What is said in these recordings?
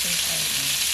ส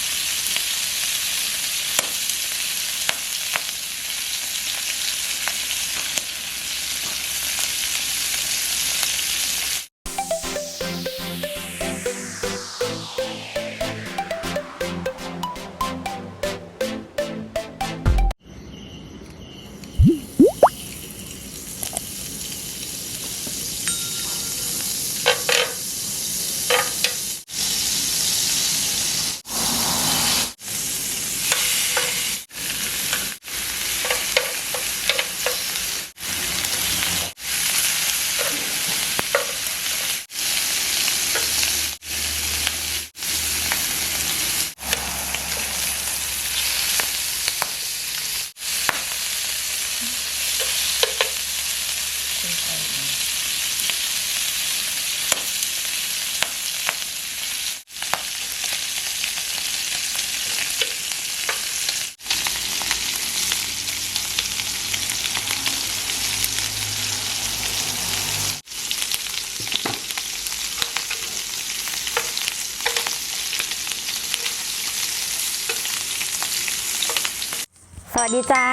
วัสดีจ้า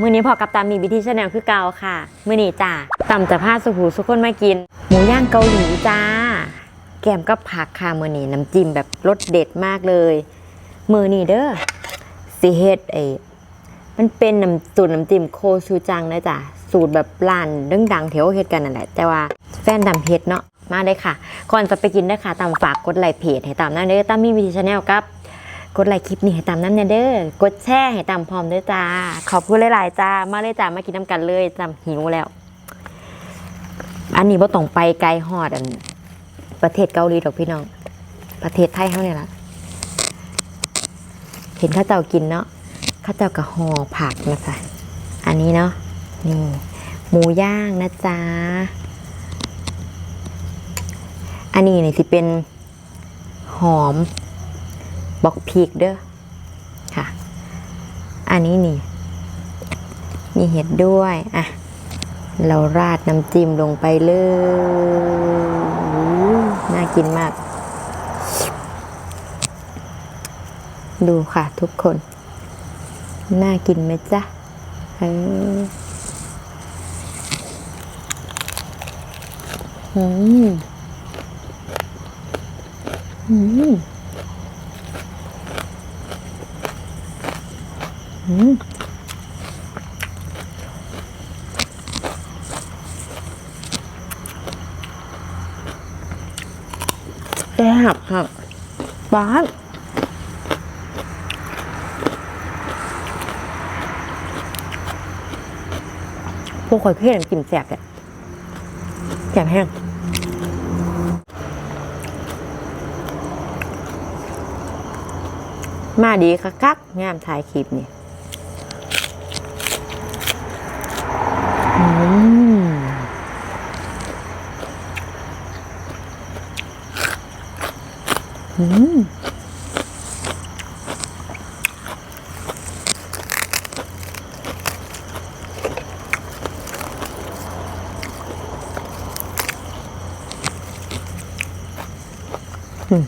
มือนี้พอกับตามมีวิธีชาแนลคือเกาค่ะ มือนี้จ้าตำจะพาสุหูสุกคนมากิน หมูย่างเกาหลีจ้า แกมก็ผักค่ะมือนี้น้ำจิ้มแบบรสเด็ดมากเลย มือนี้เด้อสิเฮ็ดไอ้มันเป็นน้ำสูตรน้ำจิ้มโคชูจังนะจ้ะสูตรแบบร้านดังๆแถวเฮ็ดกันนั่นแหละ แต่ว่าแฟนตำเฮ็ดเนาะมาเลยค่ะ ก่อนจะไปกินนะคะตามฝากกดไลค์เพจให้ตามนั่นเด้อตามมีวิธีชาแนลครับ กดไลค์คลิปนี้ให้ตามน้ำเนี่ยเด้อกดแชร์ให้ตามพร้อมด้อจ้า ขอบคุณหลายๆจ้า มาเลยจ้ามากินน้ำกันเลยจำหิวแล้ว อันนี้บ่ต้องไปไกลฮอดอัน ประเทศเกาหลีดอกพี่น้อง ประเทศไทยเขาเนี่ยละเห็นข้าเจ้ากินเนาะข้าเจ้ากับห่อผักนะจ๊ะอันนี้เนาะนี่หมูย่างนะจ๊ะอันนี้นี่สิเป็นหอม บอกพริกเด้อค่ะ อันนี้นี่มีเห็ดด้วยอะเราราดน้ำจิ้มลงไปเลยอู้น่ากินมาก ดูค่ะทุกคน น่ากินไหมจ๊ะเอออืมอืม อืม แซ่บครับบ้านพวกข่อยเพื่อนกินแซ่บเนี่ยแซ่บแห้งมาดีคักๆงามถ่ายคลิปนี่ อืมอืมอืม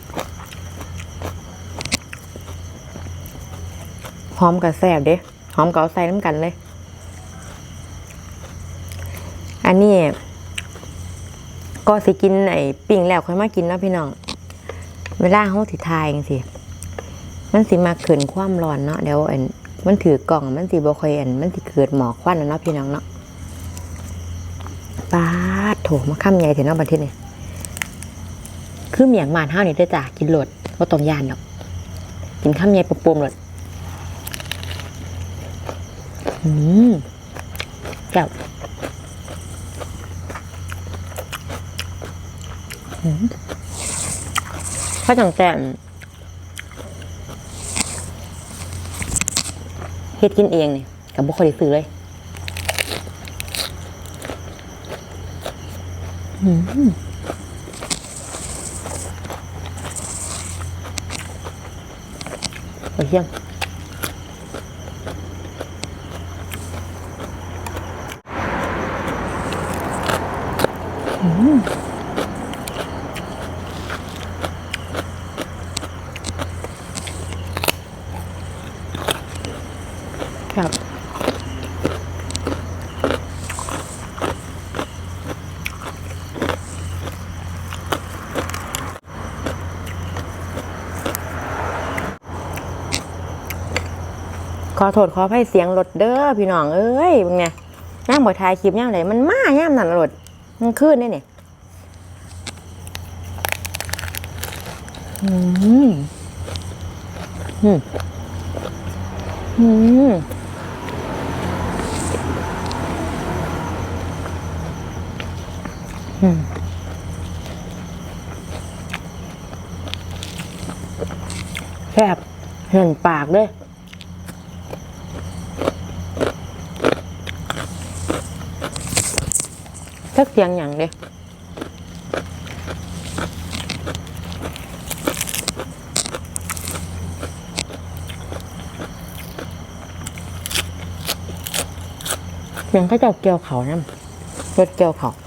หอมกับแซ่บเด้หอมกับใส่น้ำกันเลย อันนี้ ก็สิกินไอ้ปิ้งแล้วค่อยมากินเนาะพี่น้อง เวลาเขาสิทายจังสิมันสิมาเขินความร้อนเนาะเดี๋ยวอันมันถือกล่องมันสิบ่ค่อยอันมันสิเกิดหมอกควันน่ะเนาะพี่น้องเนาะปาดโถมาข้ามใหญ่ถึงเนาะบัดทีนี่คือเมียงมานห้าวนี่เด้จ้ะกินหลดบ่ต้องย่านดอกกินข้ามใหญ่ปุ่มหลดอืมแก้ว ถ้าจังแต่เฮ็ดกินเองเนี่ยกับบุคคลซื้อเลยอืมโอ้ยเครับขอโทษขอให้เสียงรถเด้อพี่น้องเอ้ยเป็นไงย่างบ่ทายคลิปแง่ไหนมันมาแง่หนั่นรถมันขึ้นได้เนี่ยอืมอืมอืม แซ่บเห็นปากเลยสักเสียงอย่างเดียเสียงเขาเจ้าเกี่ยวเขานะรถเกี่ยวเขา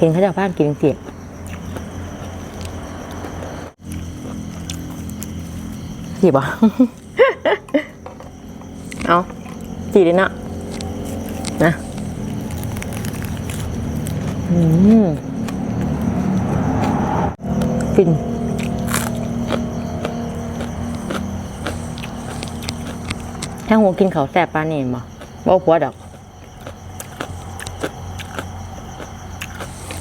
เห็นเขาเจ้าบ้านกินเสียงจีบอะเอาจีเลยเนาะนะอืมฟินถ้าหัวกินเขาวแสบปลานนี่เห็นบ่บ่ผัวดอก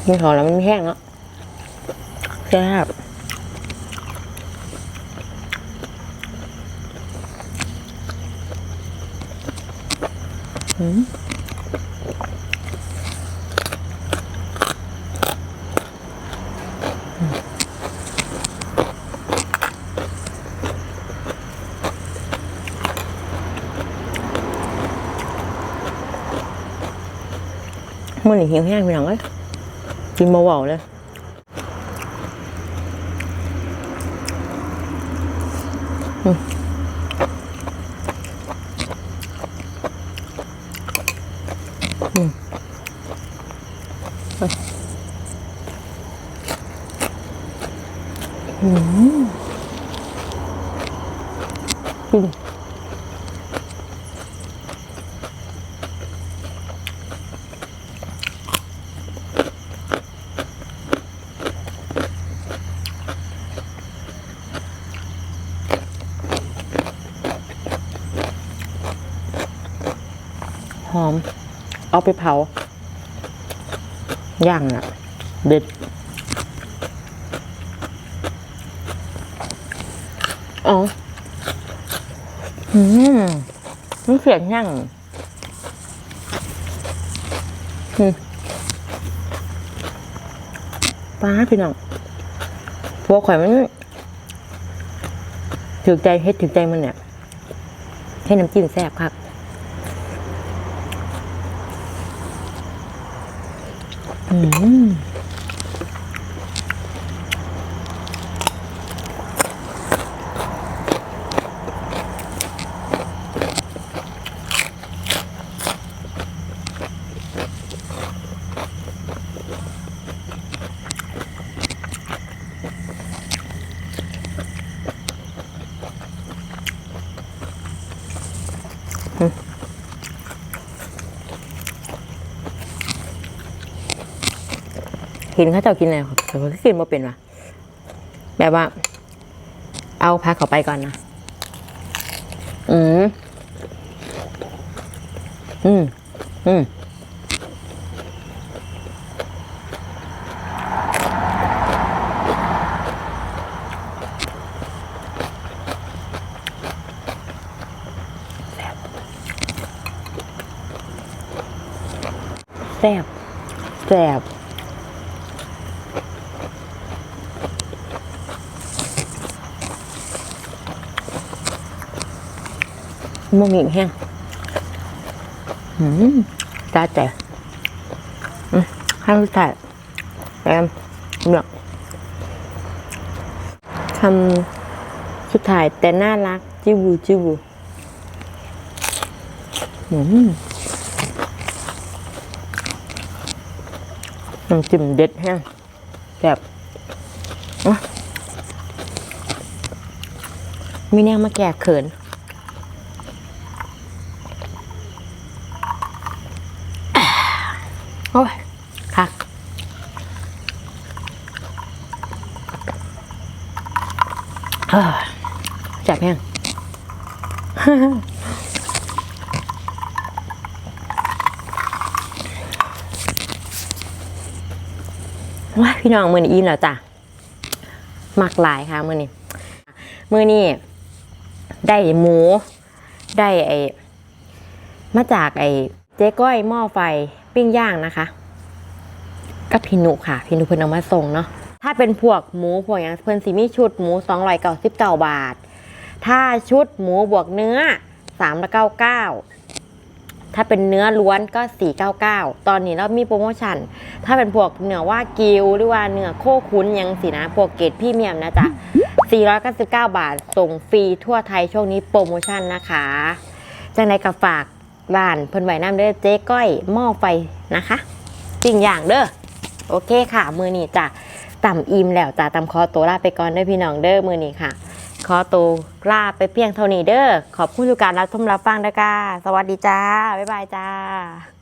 กินเขาวแล้วมันไม่แห้งเนาะแซ่บอืมมื่อนี่หิวแห้งไปหน่อยเอ้ย กินเบาๆเลยอืมอืมเอ้ยอืม เอาไปเผา ย่างน่ะ เด็ด อ๋อ อืมมันเสียงย่างป้าพี่น้องพวกข่อยมันถึกใจเฮ็ดถึกใจมันเนี่ยให้น้ำจิ้มแซ่บครับ อื มเห็นเขาเจ้ากินอะไรแต่เขากินมาเป็นวะแบบว่า เอาพักเขาไปก่อนนะอืมอืมอืมแซ่บแซ่บ มงหญิงแห้งอืมตาใจอืมข้างสุดท้ายแอมเนาะคำสุดท้ายแต่น่ารัก จิบูจิบูอืมน้ำจิ้มเด็ดแฮงแบบอะมีแนวมาแก่เขิน โอ้ยคักเฮ้อจับยังว้าพี่น้องมือนี้อิ่มแล้วจ้ะมักหลายค่ะมือนี้มือนี้ได้หมู ได้ไอมาจากไอเจ๊ก้อยหม้อไฟ ปิ้งย่างนะคะกับพี่หนุค่ะพี่หนุเพิ่นเอามาส่งเนาะถ้าเป็นพวกหมูพวกอย่างเพิ่นสิมีชุดหมู2 9 9บาท ถ้าชุดหมูบวกเนื้อ3ละ99ถ้าเป็นเนื้อล้วนก็ 499 ตอนนี้เรามีโปรโมชั่น ถ้าเป็นพวกเนื้อว่ากิวหรือว่าเนื้อโคขุนยังสินะ พวกเกรดพี่เมียมนะจ๊ะ 499 บาท ส่งฟรีทั่วไทยช่วงนี้โปรโมชั่นนะคะ จังในกับฝาก บ้านเพิ่นไหวน้ำเด้อเจ๊ก้อยหม้อไฟนะคะสิ่งอย่างเด้อโอเคค่ะ มือนี้จ้ะต่ำอิ่มแล้วจ้ะต่ำคอตัวลาไปก่อนเด้อพี่น้องเด้อมือนี้ค่ะขอตัวลาไปเพียงเท่านี้เด้อขอบคุณทุกการรับชมรับฟังนะคะสวัสดีจ้าบ๊ายบายจ้า